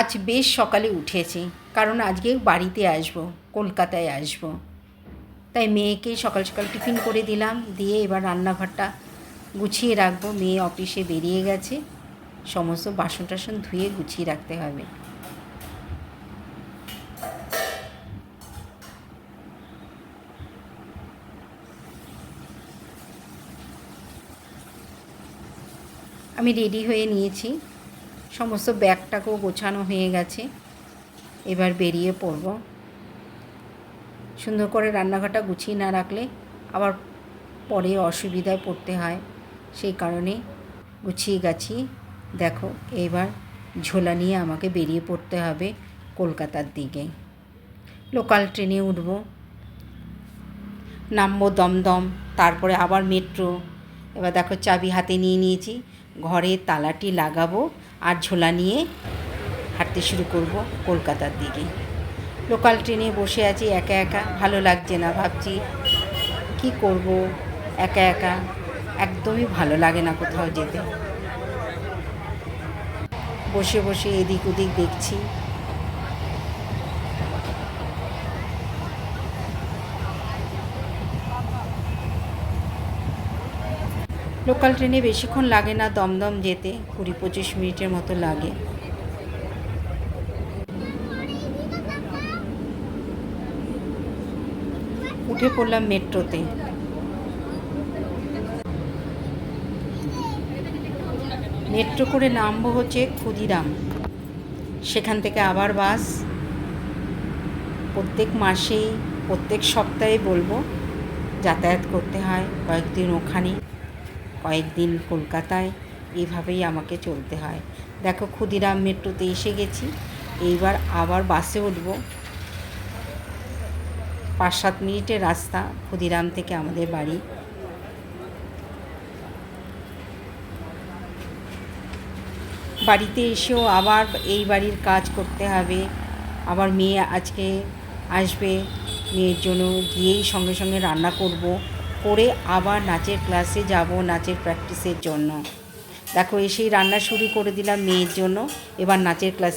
আজ বেশ সকালে উঠেছি, কারণ আজকে বাড়িতে আসব, কলকাতায় আসব। তাই মেয়েকে সকাল সকাল টিফিন করে দিলাম, দিয়ে এবার রান্নাঘরটা গুছিয়ে রাখব। মেয়ে অফিসে বেরিয়ে গেছে, সমস্ত বাসন টাসন ধুয়ে গুছিয়ে রাখতে হবে। আমি রেডি হয়ে নিয়েছি। সমস্ত ব্যাগটাকেও গোছানো হয়ে গেছে। এবার বেরিয়ে পড়ব। সুন্দর করে রান্নাঘরটা গুছিয়ে না রাখলে আবার পরে অসুবিধায় পড়তে হয়। সেই কারণে গুছিয়ে গাছিয়ে দেখো, এবার ঝোলা নিয়ে আমাকে বেরিয়ে পড়তে হবে কলকাতার দিকে। লোকাল ট্রেনে উঠব। নামবো দমদম, তারপরে আবার মেট্রো। এবার দেখো, চাবি হাতে নিয়ে নিয়েছি। ঘরের তালাটি লাগাবো। আর ঝোলা নিয়ে হাঁটতে শুরু করব কলকাতার দিকে। লোকাল ট্রেনে বসে আছি একা একা। ভালো লাগছে না ভাবছি কি করব একা একা। একদমই ভালো লাগে না কোথাও যেতে। বসে বসে এদিক ওদিক দেখছি। লোকাল ট্রেনে বেশিক্ষণ লাগে না, দমদম যেতে কুড়ি পঁচিশ মিনিটের মতো লাগে। উঠে পড়লাম মেট্রোতে। মেট্রো করে নামবো হচ্ছে ক্ষুদিরাম। সেখান থেকে আবার বাস। প্রত্যেক মাসেই, প্রত্যেক সপ্তাহে বলব, যাতায়াত করতে হয় কয়েকদিন ওখানে কয়েকদিন কলকাতায় এইভাবেই আমাকে চলতে হয়। দেখো ক্ষুদিরাম মেট্রোতে এসে গেছি, এইবার আবার বাসে উঠব। পাঁচ সাত মিনিটের রাস্তা ক্ষুদিরাম থেকে আমাদের বাড়ি। বাড়িতে এসেও আবার এই বাড়ির কাজ করতে হবে। আবার মেয়ে আজকে আসবে, মেয়ের জন্য গিয়েই সঙ্গে সঙ্গে রান্না করব। করে আবার নাচের ক্লাসে যাব নাচের প্র্যাকটিসের জন্য। দেখো এসেই রান্না শুরু করে দিলাম মেয়ের জন্য। এবার নাচের ক্লাস